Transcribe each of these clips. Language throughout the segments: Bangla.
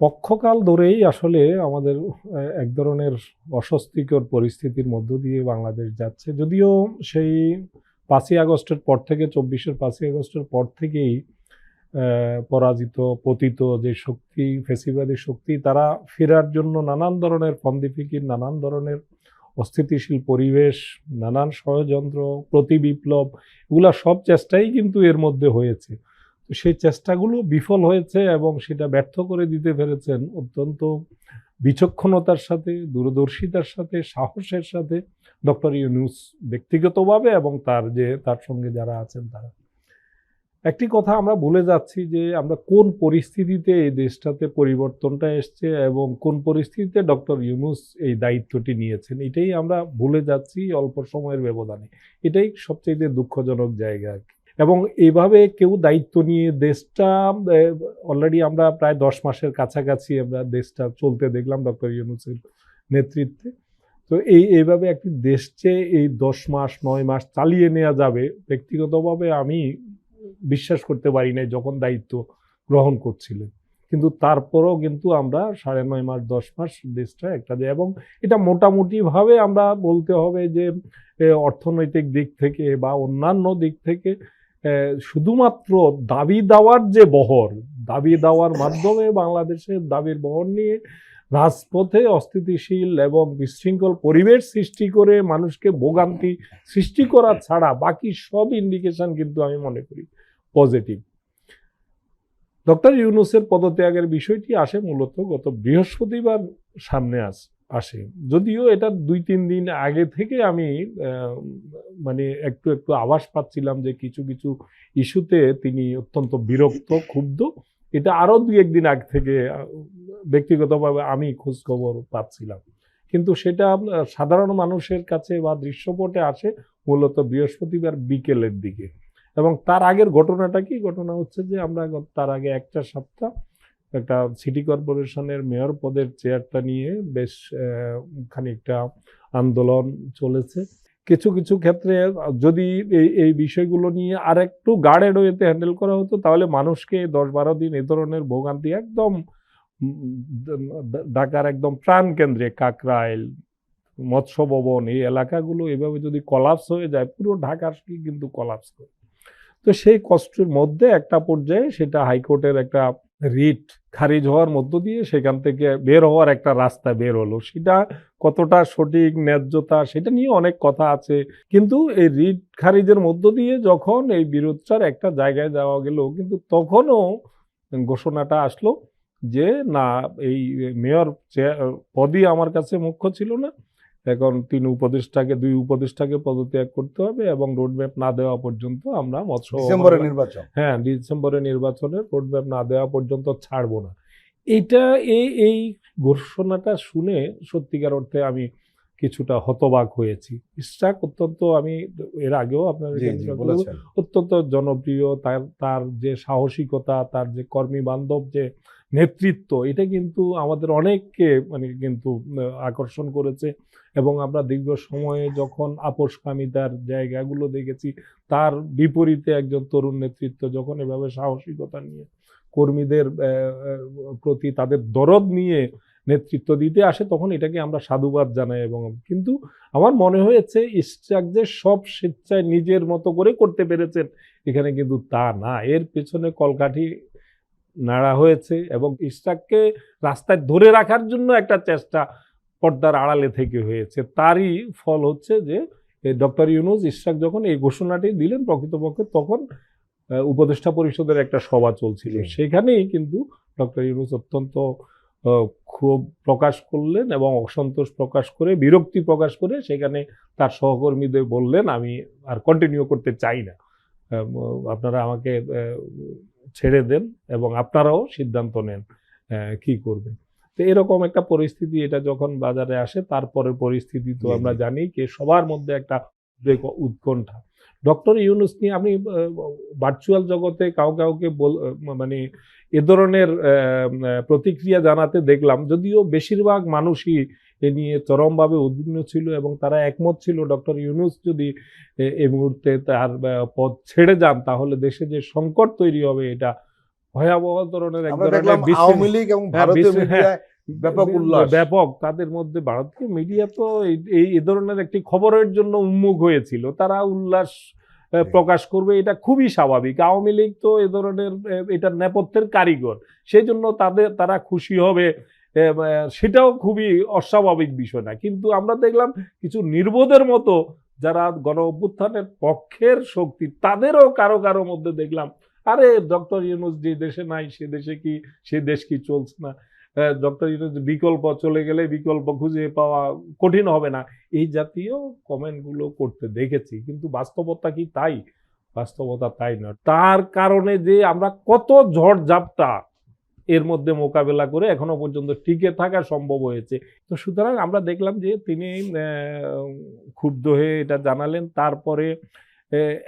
পক্ষকাল ধরেই আসলে আমাদের এক ধরনের অস্বস্তিকর পরিস্থিতির মধ্য দিয়ে বাংলাদেশ যাচ্ছে। যদিও সেই পাঁচই আগস্টের পর থেকে, চব্বিশের পাঁচই আগস্টের পর থেকেই পরাজিত, পতিত যে শক্তি, ফেসিবাদী শক্তি, তারা ফেরার জন্য নানান ধরনের ফন্দিফিকির, নানান ধরনের অস্থিতিশীল পরিবেশ, নানান ষড়যন্ত্র প্রতি বিপ্লব এগুলা সব চেষ্টাই কিন্তু এর মধ্যে হয়েছে। তো সেই চেষ্টাগুলো বিফল হয়েছে এবং সেটা ব্যর্থ করে দিতে পেরেছেন অত্যন্ত বিচক্ষণতার সাথে, দূরদর্শিতার সাথে, সাহসের সাথে ডক্টর ইউনুস ব্যক্তিগতভাবে এবং তার যে, তার সঙ্গে যারা আছেন তারা একটি কথা আমরা ভুলে যাচ্ছি যে, আমরা কোন পরিস্থিতিতে এই দেশটাতে পরিবর্তনটা এসছে এবং কোন পরিস্থিতিতে ডক্টর ইউনুস এই দায়িত্বটি নিয়েছেন, এটাই আমরা ভুলে যাচ্ছি অল্প সময়ের ব্যবধানে এটাই সবচেয়ে দুঃখজনক জায়গা আর কি। এবং এইভাবে কেউ দায়িত্ব নিয়ে দেশটা অলরেডি আমরা প্রায় দশ মাসের কাছাকাছি আমরা দেশটা চলতে দেখলাম ডক্টর ইউনুসের নেতৃত্বে। তো এই, এইভাবে একটি দেশকে এই দশ মাস, নয় মাস চালিয়ে নেওয়া যাবে, ব্যক্তিগতভাবে আমি বিশ্বাস করতে পারি নাই যখন দায়িত্ব গ্রহণ করছিলেন। কিন্তু তারপরও কিন্তু আমরা সাড়ে নয় মাস, দশ মাস দেশটা একটা যে, এবং এটা মোটামুটিভাবে আমরা বলতে হবে যে অর্থনৈতিক দিক থেকে বা অন্যান্য দিক থেকে শুধুমাত্র দাবি দেওয়ার যে বহর, দাবি দেওয়ার মাধ্যমে বাংলাদেশের দাবির বহর নিয়ে রাজপথে অস্থিতিশীল এবং বিশৃঙ্খল পরিবেশ সৃষ্টি করে মানুষকে ভোগান্তি সৃষ্টি করা ছাড়া বাকি সব ইন্ডিকেশন কিন্তু আমি মনে করি পজিটিভ ডক্টর ইউনুসের পদত্যাগের বিষয়টি আসে মূলত গত বৃহস্পতিবার সামনে আস। আসে। যদিও এটা দুই, তিন দিন আগে থেকে আমি মানে একটু একটু আভাস পাচ্ছিলাম যে কিছু কিছু ইস্যুতে তিনি অত্যন্ত বিরক্ত, ক্ষুব্ধ। এটা আরও দুই, একদিন আগ থেকে ব্যক্তিগতভাবে আমি খোঁজখবর পাচ্ছিলাম। কিন্তু সেটা সাধারণ মানুষের কাছে বা দৃশ্যপটে আসে মূলত বৃহস্পতিবার বিকেলের দিকে। এবং তার আগের ঘটনাটা কি? ঘটনা হচ্ছে যে আমরা তার আগে একটা সপ্তাহ একটা সিটি কর্পোরেশনের মেয়র পদের চেয়ারটা নিয়ে বেশ খানিকটা আন্দোলন চলেছে। কিছু কিছু ক্ষেত্রে যদি এই এই বিষয়গুলো নিয়ে আর একটু গার্ডেড ওয়েতে হ্যান্ডেল করা হতো, তাহলে মানুষকে দশ বারো দিন এ ধরনের ভোগান্তি একদম ঢাকার একদম প্রাণ কেন্দ্রে, কাকরাইল, মৎস্য ভবন, এই এলাকাগুলো এভাবে যদি কলাপস হয়ে যায়, পুরো ঢাকার কিন্তু কলাপস করে। তো সেই কষ্টের মধ্যে একটা পর্যায়ে সেটা হাইকোর্টের একটা রিট খারিজ হওয়ার মধ্য দিয়ে সেখান থেকে বের হওয়ার একটা রাস্তা বের হলো। সেটা কতটা সঠিক, ন্যায্যতা সেটা নিয়ে অনেক কথা আছে। কিন্তু এই রিট খারিজের মধ্য দিয়ে যখন এই বিরোধটার একটা জায়গায় যাওয়া গেল, কিন্তু তখনও ঘোষণাটা আসলো যে, না, এই মেয়র পদই আমার কাছে মুখ্য ছিল না। এখন তিন উপদেষ্টাকে দুই উপদেষ্টাকে পদত্যাগ করতে হবে এবং রোডম্যাপ না দেওয়া পর্যন্ত আমরা মৎস্য ডিসেম্বরের নির্বাচন। হ্যাঁ ডিসেম্বরে নির্বাচনের রোডম্যাপ না দেওয়া পর্যন্ত ছাড়বো না। এইটা এই এই ঘোষণাটা শুনে সত্যিকার অর্থে আমি কিছুটা হতবাক হয়েছি। ইস্টাক অত্যন্ত আমি এর আগেও আপনার অত্যন্ত জনপ্রিয় তার তার যে সাহসিকতা তার যে কর্মী বান্ধব যে নেতৃত্ব, এটা কিন্তু আমাদের অনেককে মানে কিন্তু আকর্ষণ করেছে। এবং আমরা দীর্ঘ সময়ে যখন আপোষকামিতার জায়গাগুলো দেখেছি, তার বিপরীতে একজন তরুণ নেতৃত্ব যখন এভাবে সাহসিকতা নিয়ে কর্মীদের প্রতি তাদের দরদ নিয়ে নেতৃত্ব দিতে আসে, তখন এটাকে আমরা সাধুবাদ জানাই এবং কিন্তু আমার মনে হয়েছে ইস্টাক যে সব স্বেচ্ছায় নিজের মতো করে করতে পেরেছেন, এখানে কিন্তু তা না। এর পেছনে কলকাঠি নাড়া হয়েছে এবং ইস্টাককে রাস্তায় ধরে রাখার জন্য একটা চেষ্টা পর্দার আড়ালে থেকে হয়েছে। তারই ফল হচ্ছে যে ডক্টর ইউনুস ইস্টাক যখন এই ঘোষণাটি দিলেন প্রকৃতপক্ষে তখন উপদেষ্টা পরিষদের একটা সভা চলছিল। সেখানেই কিন্তু ডক্টর ইউনুস অত্যন্ত ক্ষোভ প্রকাশ করলেন এবং অসন্তোষ প্রকাশ করে বিরক্তি প্রকাশ করে সেখানে তার সহকর্মীদের বললেন আমি আর কন্টিনিউ করতে চাই না। আপনারা আমাকে ছেড়ে দেন এবং আপনারাও সিদ্ধান্ত নেন কি করবেন। তো এরকম একটা পরিস্থিতি এটা যখন বাজারে আসে তারপরের পরিস্থিতি তো আমরা জানি যে সবার মধ্যে একটা উৎকণ্ঠা। ডক্টর ইউনুস নিয়ে আপনি ভার্চুয়াল জগতে কাউ কাউকে বল মানে এ ধরনের প্রতিক্রিয়া জানাতে দেখলাম যদিও বেশিরভাগ মানুষই এ নিয়ে চরমভাবে উদ্বিগ্ন ছিল এবং তারা একমত ছিল। ডক্টর ইউনুস যদি এই মুহূর্তে তার পদ ছেড়ে যান তাহলে দেশে যে সংকট তৈরি হবে এটা ভয়াবহ ধরনের এক ধরনের আওয়ামী লীগ এবং হ্যাঁ, ভারতীয় মিডিয়ায় ব্যাপক উল্লাস। ব্যাপক। তাদের মধ্যে ভারতীয় মিডিয়া তো এই- এ ধরনের একটি খবরের জন্য উন্মুখ হয়েছিল। তারা উল্লাস প্রকাশ করবে এটা খুবই স্বাভাবিক। আওয়ামী লীগ তো এ ধরনের এটা নেপথ্যের কারিগর। সেই জন্য তাদের তারা খুশি হবে। সেটাও খুবই অস্বাভাবিক বিষয় না। কিন্তু আমরা দেখলাম কিছু নির্বোধের মতো যারা গণ অভ্যুত্থানের পক্ষের শক্তি, তাদেরও কারও কারও মধ্যে দেখলাম, আরে ডক্টর ইউনুস যে দেশে নাই, সে দেশে কি, সে দেশ কি চলছে না? ডক্টর ইউনুস বিকল্প, চলে গেলে বিকল্প খুঁজে পাওয়া কঠিন হবে না। এই জাতীয় কমেন্টগুলো করতে দেখেছি, কিন্তু বাস্তবতা কি তাই? বাস্তবতা তাই নয়। তার কারণে যে আমরা কত ঝড় ঝাপটা এর মধ্যে মোকাবেলা করে এখনও পর্যন্ত টিকে থাকা সম্ভব হয়েছে। তো সুতরাং আমরা দেখলাম যে তিনি ক্ষুব্ধ হয়ে এটা জানালেন তারপরে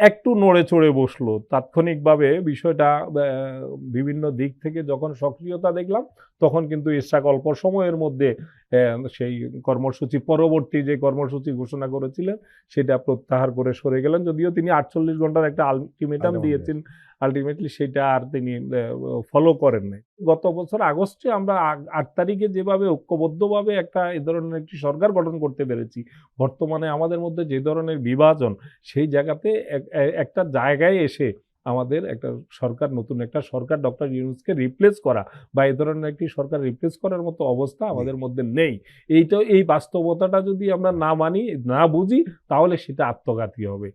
একটু নড়ে চড়ে বসল। তাৎক্ষণিকভাবে বিষয়টা বিভিন্ন দিক থেকে যখন সক্রিয়তা দেখলাম তখন কিন্তু ইশরাক অল্প সময়ের মধ্যে সেই কর্মসূচি পরবর্তী যে কর্মসূচি ঘোষণা করেছিলেন সেটা প্রত্যাহার করে সরে গেলেন। যদিও তিনি আটচল্লিশ ঘণ্টার একটা আলটিমেটাম দিয়েছেন। আলটিমেটলি সেটা আর তিনি ফলো করেন নাই। গত বছর আগস্টে আমরা আট তারিখে যেভাবে ঐক্যবদ্ধভাবে একটা এ ধরনের একটি সরকার গঠন করতে পেরেছি বর্তমানে আমাদের মধ্যে যে ধরনের বিভাজন সেই জায়গাতে এক- একটা জায়গায় এসে আমাদের একটা সরকার নতুন একটা সরকার ডক্টর ইউনুসকে রিপ্লেস করা বা এ ধরনের একটি সরকার রিপ্লেস করার মতো অবস্থা আমাদের মধ্যে নেই। এইটা এই বাস্তবতাটা যদি আমরা না মানি না বুঝি তাহলে সেটা আত্মঘাতী হবে।